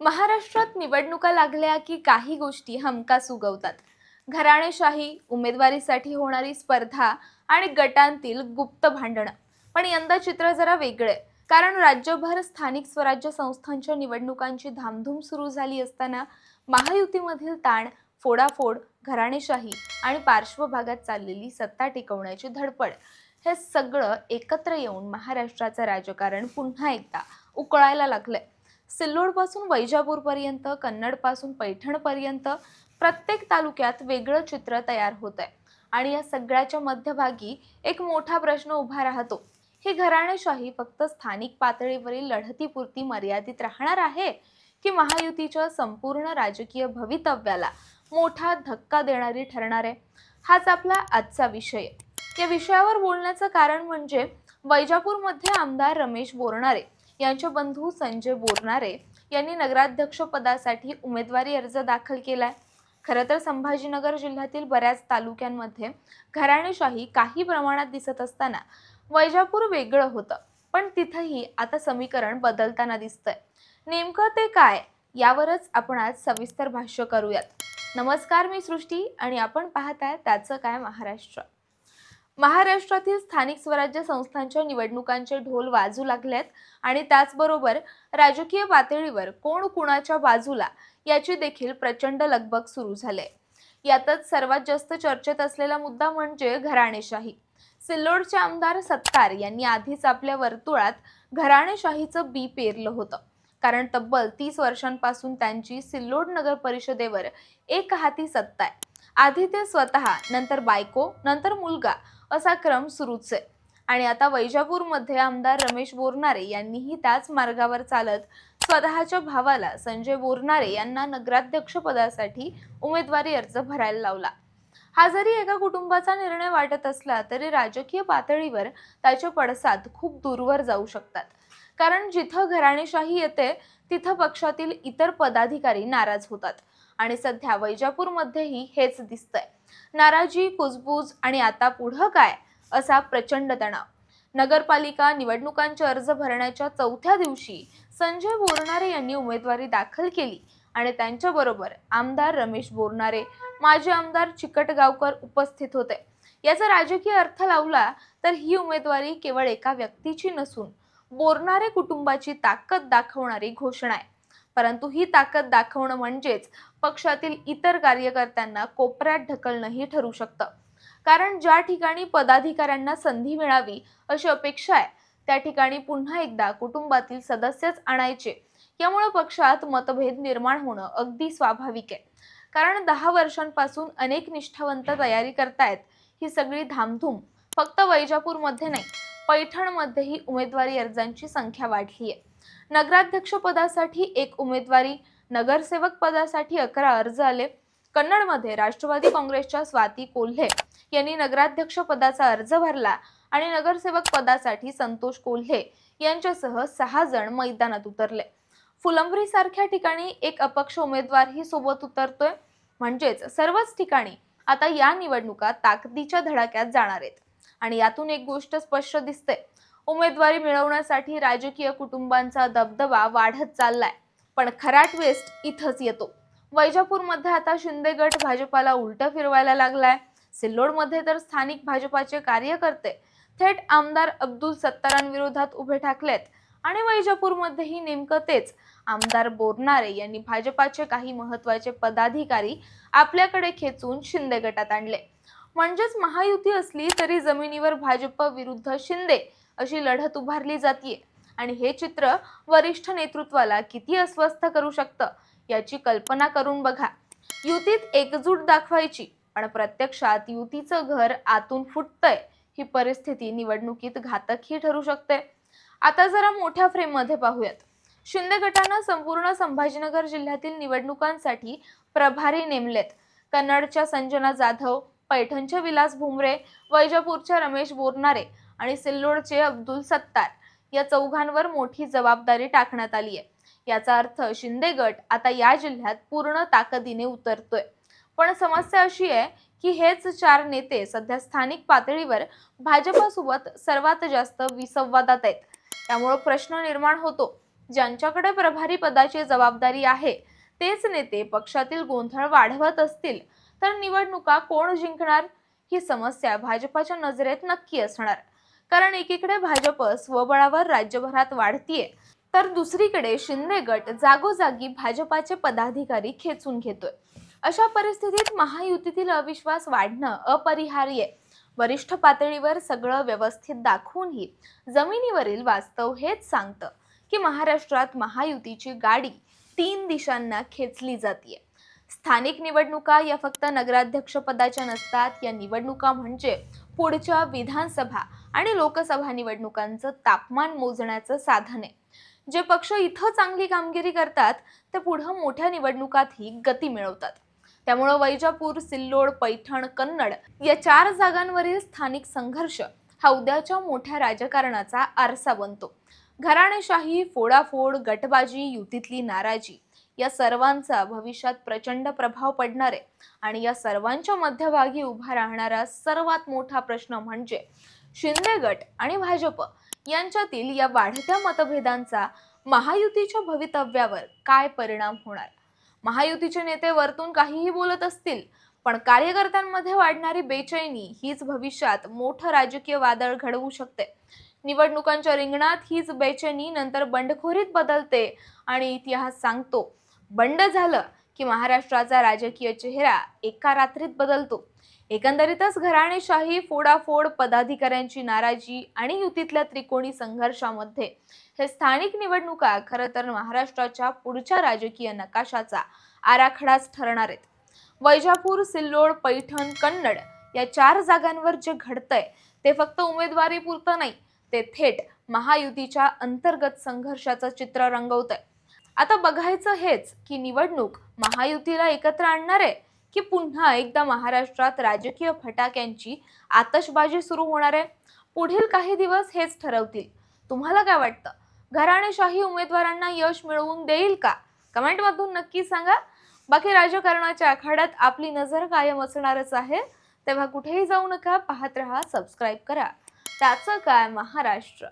महाराष्ट्रात निवडणुका लागल्या की काही गोष्टी हमखास उगवतात. घराणेशाही उमेदवारीसाठी होणारी स्पर्धा आणि गटांतील गुप्त भांडणं. पण यंदा चित्र जरा वेगळे. कारण राज्यभर स्थानिक स्वराज्य संस्थांच्या निवडणुकांची धामधूम सुरू झाली असताना महायुतीमधील ताण फोडाफोड घराणेशाही आणि पार्श्वभागात चाललेली सत्ता टिकवण्याची धडपड हे सगळं एकत्र येऊन महाराष्ट्राचं राजकारण पुन्हा एकदा उकळायला लागलंय. सिल्लोडपासून वैजापूरपर्यंत कन्नडपासून पैठणपर्यंत प्रत्येक तालुक्यात वेगळं चित्र तयार होत आहे आणि या सगळ्याच्या मध्यभागी एक मोठा प्रश्न उभा राहतो. ही घराणेशाही फक्त स्थानिक पातळीवरील लढतीपुरती मर्यादित राहणार आहे? की महायुतीच्या संपूर्ण राजकीय भवितव्याला मोठा धक्का देणारी ठरणार आहे? हाच आपला आजचा विषय. या विषयावर बोलण्याचं कारण म्हणजे वैजापूरमध्ये आमदार रमेश बोरणारे. यांचे बंधू संजय बोरणारे यांनी नगराध्यक्ष पदासाठी उमेदवारी अर्ज दाखल केलाय. खरं तर संभाजीनगर जिल्ह्यातील बऱ्याच तालुक्यांमध्ये घराणेशाही काही प्रमाणात दिसत असताना वैजापूर वेगळं होतं. पण तिथंही आता समीकरण बदलताना दिसतंय. नेमकं ते काय? यावरच आपण आज सविस्तर भाष्य करूयात. नमस्कार मी सृष्टी आणि आपण पाहताय त्याचं काय महाराष्ट्र. महाराष्ट्रातील स्थानिक स्वराज्य संस्थांच्या निवडणुकांचे ढोल वाजू लागलेत आणि त्याचबरोबर राजकीय पातळीवर कोण कुणाच्या बाजूला याची देखील प्रचंड लगबग सुरू झाले. यातच सर्वात जास्त चर्चेत असलेला मुद्दा म्हणजे घराणेशाही. सिल्लोडचे आमदार सत्तार यांनी आधीच आपल्या वर्तुळात घराणेशाहीचं बी पेरलं होतं. कारण तब्बल तीस वर्षांपासून त्यांची सिल्लोड नगर परिषदेवर एक हाती सत्ता आहे. आधी ते स्वतः नंतर बायको नंतर मुलगा असा क्रम सुरूच आहे. आणि आता वैजापूरमध्ये आमदार रमेश बोरनारे यांनीही त्याच मार्गावर चालत स्वतःच्या भावाला संजय बोरनारे यांना नगराध्यक्ष पदासाठी उमेदवारी अर्ज भरायला लावला. हा जरी एका कुटुंबाचा निर्णय वाटत असला तरी राजकीय पातळीवर त्याचे पडसाद खूप दूरवर जाऊ शकतात. कारण जिथं घराणेशाही येते तिथं पक्षातील इतर पदाधिकारी नाराज होतात. आणि सध्या वैजापूरमध्येही हेच दिसतंय. नाराजी कुजबूज आणि आता पुढं काय असा प्रचंड तणाव. नगरपालिका निवडणुकांचे अर्ज भरण्याच्या चौथ्या दिवशी संजय बोरणारे यांनी उमेदवारी दाखल केली आणि त्यांच्याबरोबर आमदार रमेश बोरणारे माजी आमदार चिकटगावकर उपस्थित होते. याचा राजकीय अर्थ लावला तर ही उमेदवारी केवळ एका व्यक्तीची नसून बोरणारे कुटुंबाची ताकद दाखवणारी घोषणा आहे. परंतु ही ताकद दाखवणं म्हणजेच पक्षातील इतर कार्यकर्त्यांना कोपऱ्यात ढकलणंही ठरू शकतं. कारण ज्या ठिकाणी पदाधिकाऱ्यांना संधी मिळावी अशी अपेक्षा आहे त्या ठिकाणी पुन्हा एकदा कुटुंबातील सदस्यच आणायचे. यामुळे पक्षात मतभेद निर्माण होणं अगदी स्वाभाविक आहे. कारण दहा वर्षांपासून अनेक निष्ठावंत तयारी करतायत ही सगळी धामधूम फक्त वैजापूरमध्ये नाही पैठणमध्येही उमेदवारी अर्जांची संख्या वाढली आहे नगराध्यक्ष पदासाठी एक उमेदवारी नगरसेवक पदासाठी अकरा अर्ज आले. कन्नडमध्ये राष्ट्रवादी काँग्रेसच्या स्वाती कोल्हे यांनी नगराध्यक्ष पदाचा अर्ज भरला आणि नगरसेवक पदासाठी संतोष कोल्हे यांच्यासह सहा जण मैदानात उतरले. फुलंब्री सारख्या ठिकाणी एक अपक्ष उमेदवारही सोबत उतरतोय. म्हणजेच सर्वच ठिकाणी आता या निवडणुका ताकदीच्या धडाक्यात जाणार आहेत. आणि यातून एक गोष्ट स्पष्ट दिसते. उमेदवारी मिळवण्यासाठी राजकीय कुटुंबांचा दबदबा वाढत चाललाय. पण खरा ट्विस्ट इथंच येतो. वैजापूरमध्ये आता शिंदे गट भाजपाला उलट फिरवायला लागलाय. सिल्लोडमध्ये तर स्थानिक भाजपाचे कार्यकर्ते थेट आमदार अब्दुल सत्तारांविरोधात उभे ठाकलेत. आणि वैजापूरमध्येही नेमकं तेच. आमदार बोरनारे यांनी भाजपाचे काही महत्त्वाचे पदाधिकारी आपल्याकडे खेचून शिंदे गटात आणले. म्हणजेच महायुती असली तरी जमिनीवर भाजप विरुद्ध शिंदे अशी लढत उभारली जातीये. आणि हे चित्र वरिष्ठ नेतृत्वाला किती अस्वस्थ करू शकतं याची कल्पना करून बघा. युतीत एकजूट दाखवायची पण प्रत्यक्षात युतीचं घर आतून फुटतंय ही परिस्थिती निवडणुकीत घातकही ठरू शकते. आता जरा मोठ्या फ्रेममध्ये पाहूयात. शिंदे गटानं संपूर्ण संभाजीनगर जिल्ह्यातील निवडणुकांसाठी प्रभारी नेमलेत. कन्नडच्या संजना जाधव पैठणचे विलास भुमरे वैजापूरच्या रमेश बोरनारे आणि सिल्लोडचे अब्दुल सत्तार या चौघांवर मोठी जबाबदारी टाकण्यात आली आहे. याचा अर्थ शिंदे गट आता या जिल्ह्यात पूर्ण ताकदीने उतरतोय. पण समस्या अशी आहे की हेच चार नेते सध्या स्थानिक पातळीवर भाजपासोबत सर्वात जास्त विसंवादात आहेत. त्यामुळे प्रश्न निर्माण होतो. ज्यांच्याकडे प्रभारी पदाची जबाबदारी आहे तेच नेते पक्षातील गोंधळ वाढवत असतील तर निवडणुका कोण जिंकणार? ही समस्या भाजपाच्या नजरेत नक्की असणार. कारण एकीकडे भाजप स्वबळावर राज्यभरात वाढतीये तर दुसरीकडे शिंदे गट जागोजागी भाजपाचे पदाधिकारी खेचून घेतोय अशा परिस्थितीत महायुतीतील अविश्वास वाढणं अपरिहार्य आहे. वरिष्ठ पातळीवर सगळं व्यवस्थित दाखवूनही जमिनीवरील वास्तव हेच सांगतं की महाराष्ट्रात महायुतीची गाडी तीन दिशांना खेचली जाते स्थानिक निवडणुका या फक्त नगराध्यक्षपदाच्या नसतात या निवडणुका म्हणजे पुढच्या विधानसभा आणि लोकसभा निवडणुकांचं तापमान मोजण्याचं साधन आहे. जे पक्ष इथं चांगली कामगिरी करतात ते पुढं मोठ्या निवडणुकातही गती मिळवतात. त्यामुळं वैजापूर सिल्लोड पैठण कन्नड या चार जागांवरील स्थानिक संघर्ष हा उद्याच्या मोठ्या राजकारणाचा आरसा बनतो. घराणेशाही फोडाफोड गटबाजी युतीतली नाराजी या सर्वांचा भविष्यात प्रचंड प्रभाव पडणार आहे. आणि या सर्वांच्या मध्यभागी उभा राहणारा सर्वात मोठा प्रश्न म्हणजे शिंदे गट आणि भाजप यांच्यातील या वाढत्या मतभेदांचा महायुतीच्या भवितव्यावर काय परिणाम होणार? महायुतीचे नेते वरतून काहीही बोलत असतील पण कार्यकर्त्यांमध्ये वाढणारी बेचैनी हीच भविष्यात मोठं राजकीय वादळ घडवू शकते. निवडणुकांच्या रिंगणात हीच बेचैनी नंतर बंडखोरीत बदलते आणि इतिहास सांगतो बंड झालं की महाराष्ट्राचा राजकीय चेहरा एका रात्रीत बदलतो. एकंदरीतच घराणेशाही फोडाफोड पदाधिकाऱ्यांची नाराजी आणि युतीतल्या त्रिकोणी संघर्षामध्ये हे स्थानिक निवडणुका खरं तर महाराष्ट्राच्या पुढच्या राजकीय नकाशाचा आराखडाच ठरणार आहेत. वैजापूर सिल्लोड पैठण कन्नड या चार जागांवर जे घडतंय ते फक्त उमेदवारी पुरतं नाही ते थेट महायुतीच्या अंतर्गत संघर्षाचं चित्र रंगवत आहे आता बघायचं हेच की निवडणूक महायुतीला एकत्र आणणार आहे की पुन्हा एकदा महाराष्ट्रात राजकीय फटाक्यांची आतषबाजी सुरू होणार आहे? पुढील काही दिवस हेच ठरवतील. तुम्हाला काय वाटतं? घराणेशाही उमेदवारांना यश मिळवून देईल का? कमेंटमधून नक्की सांगा. बाकी राजकारणाच्या आखाड्यात आपली नजर कायम असणारच आहे. तेव्हा कुठेही जाऊ नका पाहत रहा सबस्क्राईब करा. त्याचं काय? महाराष्ट्र.